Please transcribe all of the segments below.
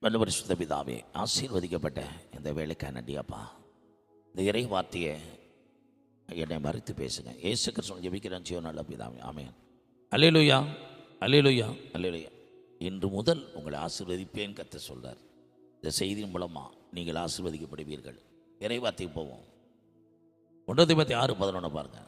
வல்லவர் சுத்த பிதாவே ஆசீர்வதிக்கப்பட்ட இந்த வேலைக்கான நன்றியாப்பா. இந்த இறை வார்த்தையை என்னை மறுத்து பேசுங்க. ஏசு கிருஷ்ணன் ஜெபிக்கிறேன் ஜீவன் நல்ல பிதாவே. ஆமென். அல்லேலுயா அல்லேலுயா. அல்லேலுயா. இன்று முதல் உங்களை ஆசீர்வதிப்பேன் கத்த சொல்றார். இந்த செய்தியின் மூலமாக நீங்கள் ஆசீர்வதிக்கப்படுவீர்கள். இறை வார்த்தைக்கு போவோம். ஒன்றாவது பத்தி ஆறு பதினொன்று பாருங்க.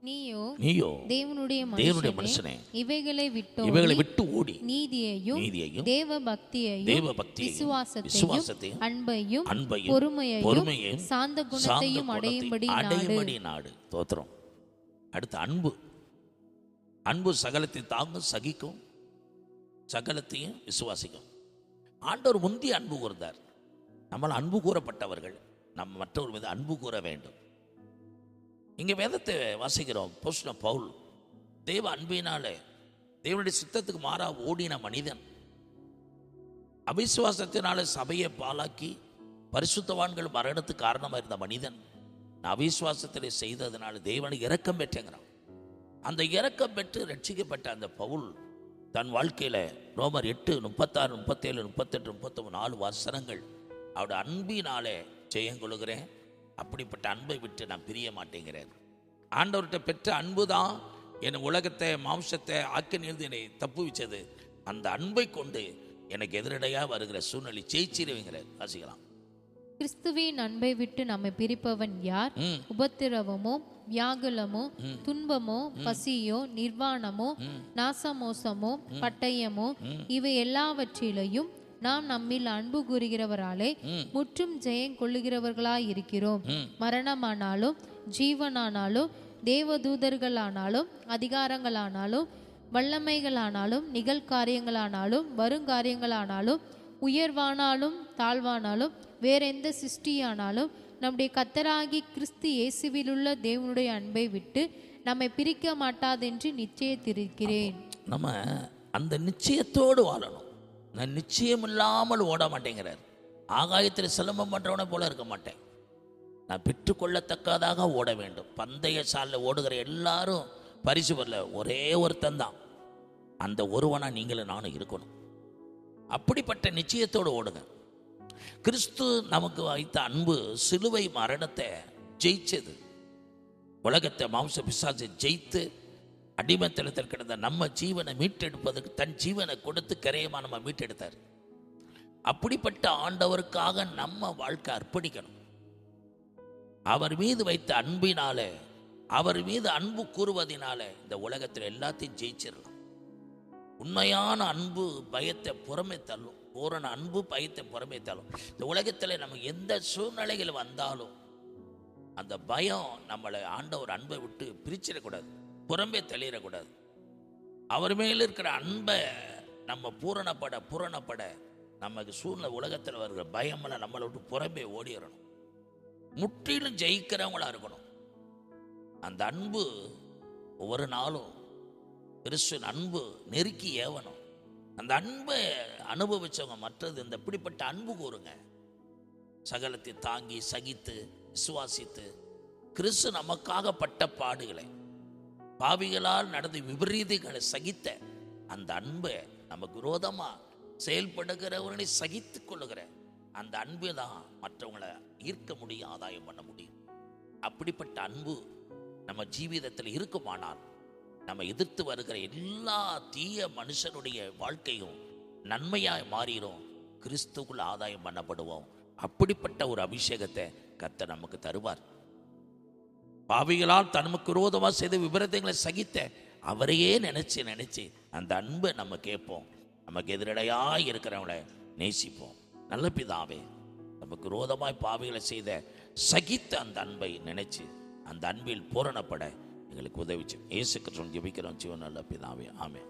நீயோ நீயோ தேவனுடைய தேவனுடைய மனுஷனே இவைகளை விட்டோ இவைகளை விட்டு ஓடி நீதியையும் நீதியையும் தேவ பக்தியையும் தேவ விசுவாசத்தையும் அன்பையும் அன்பையும் பொறுமையையும் பொறுமையையும் சாந்த குணத்தையும் அடையும்படி அடையும்படி நாடு. தோத்திரம். அடுத்து அன்பு. அன்பு சகலத்தை தாங்கும் சகிக்கும் சகலத்தையும் விசுவாசிக்கும். ஆண்டவர் முந்தி அன்பு கூர்ந்தார். நம்மால் அன்பு கூறப்பட்டவர்கள் நம்ம மற்றவர் மீது அன்பு கூற வேண்டும். இங்கே வேதத்தை வாசிக்கிறோம். போஸ்ன பவுல் தேவ அன்பினாலே தேவனுடைய சித்தத்துக்கு மாறா ஓடின மனிதன் அவிசுவாசத்தினால சபையை பாலாக்கி பரிசுத்தவான்கள் மரணத்துக்கு காரணமாக இருந்த மனிதன் நான் அவிசுவாசத்திலே செய்ததுனால தேவனை இறக்கம் பெற்றேங்கிறான். அந்த இறக்கம் பெற்று ரட்சிக்கப்பட்ட அந்த பவுல் தன் வாழ்க்கையில் ரோமர் எட்டு முப்பத்தாறு முப்பத்தேழு முப்பத்தெட்டு முப்பத்தொன்று நாலு வசனங்கள் அவருடைய அன்பினாலே செய்யங்கொள்கிறேன் அப்படிப்பட்ட அன்பை விட்டு நான் பிரிய மாட்டேங்கிறேன். ஆண்டவர்கிட்ட பெற்ற அன்பு தான் என் உலகத்தை மாம்சத்தை ஆக்கினிருந்து என்னை தப்பு வச்சது அந்த அன்பை கொண்டு எனக்கு எதிரடையாக வருகிற சூழ்நிலை ஜெயிச்சிருவீங்கிறார் வாசிக்கலாம். கிறிஸ்துவின் அன்பை விட்டு நம்மை பிரிப்பவன் யார்? உபத்திரவமோ வியாகுலமோ துன்பமோ பசியோ நிர்வாணமோ நாசமோசமோ பட்டயமோ இவை எல்லாவற்றிலையும் நாம் நம்மில் அன்பு கூறுகிறவராலே முற்றும் ஜெயம் கொள்ளுகிறவர்களாய் இருக்கிறோம் மரணமானாலும் ஜீவனானாலும் தேவதூதர்களானாலும் அதிகாரங்களானாலும் வல்லமைகளானாலும் நிகழ்காரியங்களானாலும் வருங்காரியங்களானாலும் உயர்வானாலும் தாழ்வானாலும் வேறெந்த சிருஷ்டியானாலும் நம்முடைய கத்தராகி கிறிஸ்து இயேசுவிலுள்ள தேவனுடைய அன்பை விட்டு நம்மை பிரிக்க மாட்டாதென்று நிச்சயத்திருக்கிறேன். நம்ம அந்த நிச்சயத்தோடு வாழணும். நான் நிச்சயம் இல்லாமல் ஓட மாட்டேங்கிறார் ஆகாயத்தில் சிலம்பம் பண்ணுறவனை போல இருக்க மாட்டேன். நான் பெற்றுக்கொள்ளத்தக்கதாக ஓட வேண்டும். பந்தய சாலில் ஓடுகிற எல்லாரும் பரிசு வரல ஒரே ஒருத்தன் தான். அந்த ஒருவனாக நீங்களும் நானும் இருக்கணும். அப்படிப்பட்ட நிச்சயத்தோடு ஓடுங்க. கிறிஸ்து நமக்கு வைத்த அன்பு சிலுவை மரணத்தை ஜெயிச்சது. உலகத்தை மாம்ச பிசாசை ஜெயித்து அடிமத்தளத்தில் கிடந்த நம்ம ஜீவனை மீட்டெடுப்பதற்கு தன் ஜீவனை கொடுத்து கரையமா நம்ம மீட்டெடுத்தார். அப்படிப்பட்ட ஆண்டவருக்காக நம்ம வாழ்க்கை அர்ப்பணிக்கணும். அவர் மீது வைத்த அன்பினாலே அவர் மீது அன்பு கூறுவதினால இந்த உலகத்தில் எல்லாத்தையும் ஜெயிச்சிடலாம். உண்மையான அன்பு பயத்தை புறமே தள்ளும். பூரண அன்பு பயத்தை புறமே தள்ளும். இந்த உலகத்தில் நம்ம எந்த சூழ்நிலைகள் வந்தாலும் அந்த பயம் நம்மளை ஆண்டவர் அன்பை விட்டு பிரிச்சிடக்கூடாது. புறம்பே தள்ளிடக்கூடாது. அவர் மேல் இருக்கிற அன்பை நம்ம பூரணப்பட பூரணப்பட நமக்கு சூழ்நிலை உலகத்தில் வருகிற பயமெல்லாம் நம்மளை விட்டு புறம்பே ஓடிடணும். முற்றிலும் ஜெயிக்கிறவங்களா இருக்கணும். அந்த அன்பு ஒவ்வொரு நாளும் கிறிஸ்துவின் அன்பு நெருக்கி ஏவணும். அந்த அன்பை அனுபவிச்சவங்க மற்றது இந்த இப்படிப்பட்ட அன்பு கூறுங்க. சகலத்தை தாங்கி சகித்து விசுவாசித்து கிறிஸ்து நமக்காக பட்ட பாடுகளை பாவிகளால் நடந்த விபரீதங்களை சகித்த அந்த அன்பை நமக்கு விரோதமா செயல்படுகிறவர்களை சகித்து கொள்ளுகிற அந்த அன்பு தான் மற்றவங்களை ஈர்க்க முடியும் ஆதாயம் பண்ண முடியும். அப்படிப்பட்ட அன்பு நம்ம ஜீவிதத்தில் இருக்குமானால் நம்ம எதிர்த்து வருகிற எல்லா தீய மனுஷனுடைய வாழ்க்கையும் நன்மையாய் மாறிடும். கிறிஸ்துக்குள் ஆதாயம் பண்ணப்படுவோம். அப்படிப்பட்ட ஒரு அபிஷேகத்தை கத்த நமக்கு தருவார். பாவிகளால் தனக்கு விரோதமாக செய்த விபரீதங்களை சகித்த அவரையே நினைச்சு நினைச்சு அந்த அன்பை நம்ம கேட்போம். நமக்கு எதிரடையாக இருக்கிறவங்கள நேசிப்போம். நல்ல பிதாவே நமக்கு விரோதமாய் பாவிகளை செய்த சகித்த அந்த அன்பை நினைச்சு அந்த அன்பில் பூரணப்பட எங்களுக்கு உதவிச்சு. ஏசு கிருஷ்ணன் ஜெபிக்கிறோம். ஜீவன் நல்ல பிதாவே ஆமே